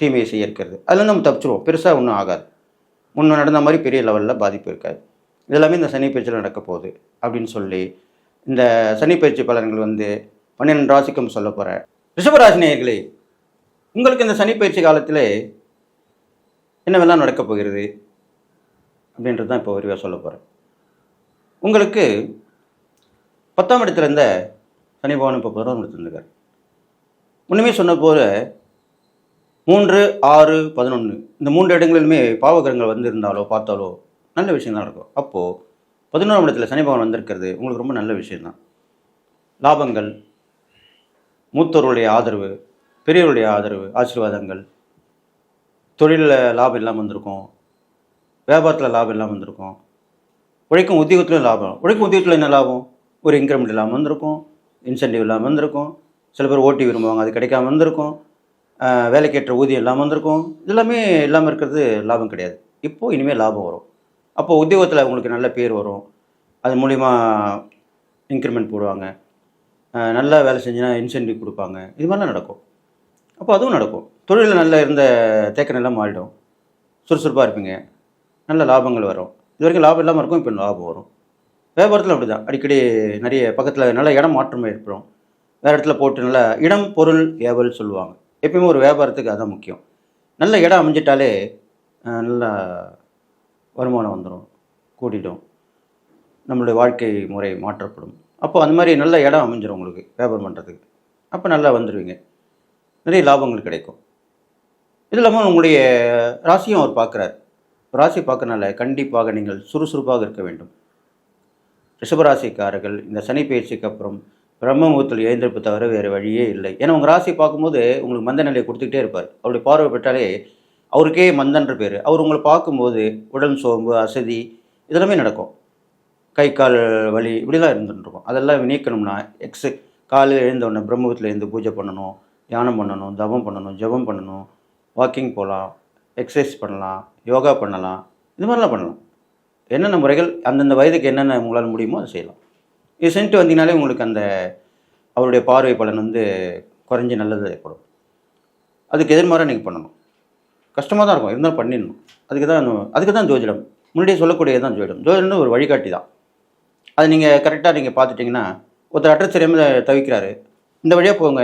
தீமையை செய்ய இருக்கிறது. அதில் நம்ம தப்பிச்சிருவோம். பெருசாக ஒன்றும் ஆகாது. முன்னே நடந்த மாதிரி பெரிய லெவலில் பாதிப்பு இருக்காது. இதெல்லாமே இந்த சனி பயிற்சியில் நடக்க போகுது அப்படின்னு சொல்லி இந்த சனி பயிற்சி பலன்கள் வந்து பன்னிரெண்டு ராசிக்கும் சொல்ல போகிறேன் ரிஷபராசினியர்களே உங்களுக்கு இந்த சனி பயிற்சி காலத்தில் என்னவெல்லாம் நடக்கப் போகிறது அப்படின்றது தான் இப்போ விரிவாக சொல்ல போகிறேன் உங்களுக்கு பத்தாம் இடத்துல இருந்த சனி பகவான் இப்போ பதினோரு இடத்துல இருக்கார் முன்னுமே சொன்ன போல மூன்று ஆறு பதினொன்று இந்த மூன்று இடங்களிலுமே பாவகிரகங்கள் வந்திருந்தாலோ பார்த்தாலோ நல்ல விஷயம் தான் நடக்கும் அப்போது பதினோராம் இடத்துல சனி பகவான் வந்திருக்கிறது உங்களுக்கு ரொம்ப நல்ல விஷயம்தான். லாபங்கள் மூத்தோருடைய ஆதரவு பெரியவருடைய ஆதரவு ஆசீர்வாதங்கள் தொழிலில் லாபம் இல்லாமல் வந்திருக்கும் வியாபாரத்தில் லாபம் இல்லாமல் வந்திருக்கும் உழைக்கும் உத்தியோகத்துலையும் லாபம். உழைக்கும் உத்தியோகத்தில் என்ன லாபம்? ஒரு இன்க்ரிமெண்ட் இல்லாமல் வந்திருக்கும் இன்சென்டிவ் இல்லாமல் வந்திருக்கும் சில பேர் ஓட்டி விரும்புவாங்க அது கிடைக்காம வந்திருக்கும் வேலைக்கேற்ற ஊதியம் இல்லாமல் வந்திருக்கும். இது எல்லாமே இல்லாமல் இருக்கிறது லாபம் கிடையாது. இப்போது இனிமேல் லாபம் வரும். அப்போ உத்தியோகத்தில் உங்களுக்கு நல்ல பேர் வரும். அது மூலிமா இன்க்ரிமெண்ட் போடுவாங்க. நல்லா வேலை செஞ்சுனா இன்சென்டிவ் கொடுப்பாங்க. இது மாதிரிலாம் நடக்கும். அப்போ அதுவும் நடக்கும். தொழிலில் நல்ல இருந்த தேக்க நிலம் மாறிடும். சுறுசுறுப்பாக இருப்பீங்க. நல்ல லாபங்கள் வரும். இது வரைக்கும் லாபம் இல்லாமல் இருக்கும் இப்போ லாபம் வரும். வியாபாரத்தில் அப்படி தான் அடிக்கடி நிறைய பக்கத்தில் நல்ல இடம் மாற்றம் ஏற்படும். வேறு இடத்துல போட்டு நல்ல இடம் பொருள் ஏவல் சொல்லுவாங்க. எப்பயுமே ஒரு வியாபாரத்துக்கு அதான் முக்கியம். நல்ல இடம் அமைஞ்சிட்டாலே நல்ல வருமானம் வந்துடும் கூட்டிடும் நம்மளுடைய வாழ்க்கை முறை மாற்றப்படும். அப்போ அந்த மாதிரி நல்ல இடம் அமைஞ்சிடும் உங்களுக்கு வியாபாரம் பண்ணுறதுக்கு அப்போ நல்லா வந்துடுவீங்க நிறைய லாபங்கள் கிடைக்கும். இது இல்லாமல் உங்களுடைய ராசியும் அவர் பார்க்குறார். ராசி பார்க்கறனால கண்டிப்பாக நீங்கள் சுறுசுறுப்பாக இருக்க வேண்டும். ரிஷபராசிக்காரர்கள் இந்த சனி பயிற்சிக்கு அப்புறம் பிரம்ம முகூர்த்தத்தில் எழுந்திருப்பு தவிர வேறு வழியே இல்லை. ஏன்னா உங்கள் ராசி பார்க்கும்போது உங்களுக்கு மந்த நிலையை கொடுத்துக்கிட்டே இருப்பார். அவருடைய பார்வை பெற்றாலே அவருக்கே மந்தன்ற பேர். அவர் உங்களை பார்க்கும்போது உடல் சோம்பு அசதி இதெல்லாமே நடக்கும். கை கால் வலி இப்படிலாம் இருந்துட்டு அதெல்லாம் நீக்கணும்னா எக்ஸ் காலையில் எழுந்த உடனே எழுந்து பூஜை பண்ணணும் தியானம் பண்ணணும் தவம் பண்ணணும் ஜெபம் பண்ணணும் வாக்கிங் போகலாம் எக்ஸசைஸ் பண்ணலாம் யோகா பண்ணலாம் இது மாதிரிலாம் பண்ணலாம். என்னென்ன முறைகள் அந்தந்த வயதுக்கு என்னென்ன உங்களால் முடியுமோ அதை செய்யலாம். இது செஞ்சுட்டு வந்தீங்கனாலே உங்களுக்கு அந்த அவருடைய பார்வை பலன் வந்து குறைஞ்சி நல்லது ஏற்படும். அதுக்கு எதிர்மாராக நீங்கள் பண்ணணும். கஷ்டமாக தான் இருக்கும். இருந்தாலும் பண்ணிடணும். அதுக்கு தான் அதுக்கு தான் ஜோதிடம். முன்னாடியே சொல்லக்கூடியது தான் ஜோதிடம். ஜோதிடம்னு ஒரு வழிகாட்டி தான். அது நீங்கள் கரெக்டாக நீங்கள் பார்த்துட்டிங்கன்னா ஒருத்தர் அட்ரஸ் தெரியாமல் தவிக்கிறாரு. இந்த வழியாக போங்க.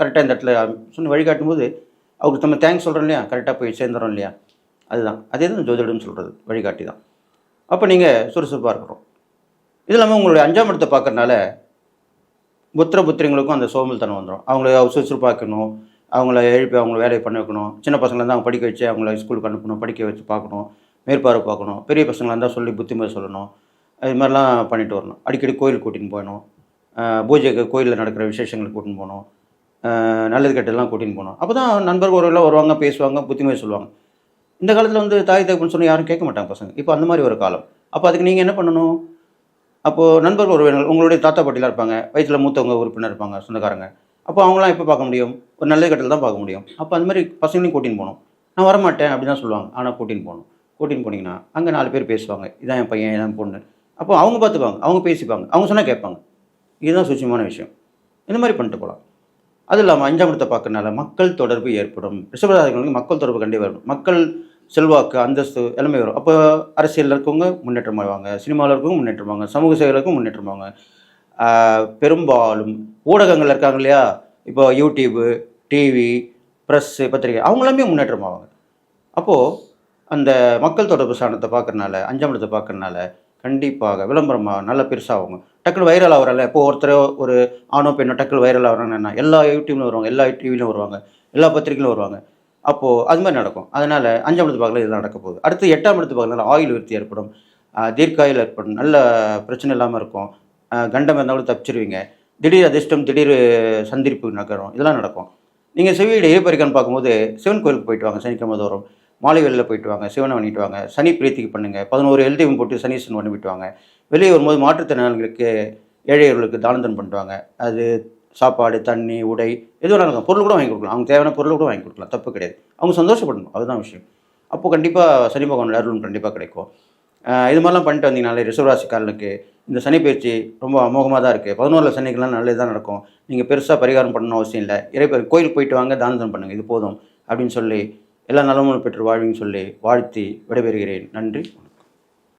கரெக்டாக இந்த இடத்துல சொன்ன வழிகாட்டும் போது அவருக்கு நம்ம தேங்க்ஸ் சொல்கிறோம் இல்லையா? கரெக்டாக போய் சேர்ந்துறோம் இல்லையா? அதுதான். அதே தான் ஜோதிடம்னு சொல்கிறது வழிகாட்டி தான். அப்போ நீங்கள் சுறுசுறுப்பாக இருக்கிறோம் இது இல்லாமல் உங்களுடைய அஞ்சாம் இடத்தை பார்க்கறனால புத்திர புத்திரிங்களுக்கும் அந்த சோமல்தனம் வந்துடும் அவங்கள சுறுசுறுப்பாக்கணும் அவங்கள எழுப்பி அவங்கள வேலையை பண்ண வைக்கணும். சின்ன பசங்களை இருந்தால் அவங்க படிக்க வச்சு அவங்கள ஸ்கூலுக்கு அனுப்பணும் படிக்க வச்சு பார்க்கணும் மேற்பார்வை பார்க்கணும் பெரிய பசங்களாக இருந்தால் சொல்லி புத்திமதி சொல்லணும். இது மாதிரிலாம் பண்ணிட்டு வரணும். அடிக்கடி கோயிலுக்கு கூட்டின்னு போகணும். பூஜைக்கு கோயிலில் நடக்கிற விசேஷங்களுக்கு கூட்டின்னு போகணும். நல்லது கெட்டதெல்லாம் கூட்டின்னு போகணும். அப்போ தான் நண்பர்கள் ஒருவெல்லாம் வருவாங்க பேசுவாங்க புத்திமதி சொல்லுவாங்க. இந்த காலத்தில் வந்து தாய் தகப்புன்னு சொன்னால் யாரும் கேட்க மாட்டாங்க பசங்க. இப்போ அந்த மாதிரி ஒரு காலம். அப்போ அதுக்கு நீங்கள் என்ன பண்ணணும்? அப்போது நண்பர்கள் உறவினர்கள் உங்களுடைய தாத்தா பாட்டிலாம் இருப்பாங்க வயசில் மூத்தவங்க உறுப்பினர் இருப்பாங்க சொந்தக்காரங்க. அப்போ அவங்களாம் எப்போ பார்க்க முடியும்? ஒரு நல்ல கட்டத்தில் தான் பார்க்க முடியும். அப்போ அந்த மாதிரி பசங்களையும் கூட்டின்னு போகணும். நான் வரமாட்டேன் அப்படின்னு தான் சொல்லுவாங்க. ஆனால் கூட்டின்னு போகணும். கூட்டின்னு போனீங்கன்னா அங்கே நாலு பேர் பேசுவாங்க. இதான் என் பையன் இதான் பொண்ணு. அப்போ அவங்க பார்த்துப்பாங்க அவங்க பேசிப்பாங்க. அவங்க சொன்னால் கேட்பாங்க. இதுதான் சுச்சியமான விஷயம். இந்த மாதிரி பண்ணிட்டு போகலாம். அது இல்லாமல் அஞ்சாம் இடத்தை பார்க்கறனால மக்கள் தொடர்பு ஏற்படும். ரிஷபராசிகளுக்கு மக்கள் தொடர்பு கண்டிப்பாக வரும் மக்கள் செல்வாக்கு அந்தஸ்து எல்லாமே வரும். அப்போ அரசியலில் இருக்கவங்க முன்னேற்றம் ஆவாங்க சினிமாவில் இருக்கவங்க முன்னேற்றம் ஆவாங்க சமூக சேவலருக்கும் முன்னேற்றம் ஆவாங்க பெரும்பாலும் ஊடகங்கள் இருக்காங்க இல்லையா? இப்போ யூடியூப்பு டிவி ப்ரெஸ்ஸு பத்திரிகை அவங்களாமே முன்னேற்றம் ஆவாங்க அப்போது அந்த மக்கள் தொடர்பு சாணத்தை பார்க்கறனால அஞ்சாம் இடத்தை பார்க்கறனால கண்டிப்பாக விளம்பரமாக நல்ல பெருசாகுங்க டக்குனு வைரல் ஆகிறல இப்போ ஒருத்தர் ஒரு ஆணோ பெண்ணோ டக்குனு வைரல் ஆகிறாங்கன்னா எல்லா யூடியூப்லையும் வருவாங்க. எல்லா டிவிலையும் வருவாங்க. எல்லா பத்திரிகையிலும் வருவாங்க. அப்போது அது மாதிரி நடக்கும். அதனால் அஞ்சாம் இடத்து பார்க்கல இதெல்லாம் நடக்க போகுது. அடுத்து எட்டாம் இடத்து பார்க்கல ஆயில் விருத்தி ஏற்படும். தீர்க்காயில் ஏற்படும். நல்ல பிரச்சனை இல்லாமல் இருக்கும். கண்டம் இருந்தால் கூட தப்பிச்சிருவீங்க. திடீர் அதிர்ஷ்டம் திடீர் சந்திப்பு நகரும். இதெல்லாம் நடக்கும். நீங்கள் செவியோட ஏப்பரிக்கான்னு பார்க்கும்போது சிவன் கோயிலுக்கு போயிட்டு வாங்க. சனிக்கிழமை தோறும். மாலை வெளியில் போயிட்டு வாங்க. சிவனை பண்ணிட்டு வாங்க. சனி பிரீத்திக்கு பண்ணுங்கள் பதினோரு எழுதியும் போட்டு சனீசன் பண்ணிவிட்டு வாங்க. வெளியே வரும்போது மாற்றுத்திறனாளிகளுக்கு ஏழையர்களுக்கு தானந்தன் பண்ணுவாங்க அது சாப்பாடு தண்ணி உடை எது வேணாலும் பொருள் கூட வாங்கி கொடுக்கலாம். அவங்க தேவையான பொருள் கூட வாங்கி கொடுக்கலாம். தப்பு கிடையாது. அவங்க சந்தோஷப்படணும். அதுதான் விஷயம். அப்போது கண்டிப்பாக சனி பகவானோட அருளும் கண்டிப்பாக கிடைக்கும். இது மாதிரிலாம் பண்ணிட்டு வந்தீங்கனாலே ரிசர்வராசிக்காரனுக்கு இந்த சனி பயிற்சி ரொம்ப அமோகமாக தான் இருக்குது பதினோரு சனிக்கெல்லாம் நல்லது தான் நடக்கும். நீங்கள் பெருசாக பரிகாரம் பண்ணணும் அவசியம் இல்லை. இறைப்பேர் கோயிலுக்கு போயிட்டு வாங்க தானம் பண்ணுங்கள் இது போதும். அப்படின்னு சொல்லி எல்லா நலமும் பெற்று வாழ்வின்னு சொல்லி வாழ்த்தி விடைபெறுகிறேன். நன்றி.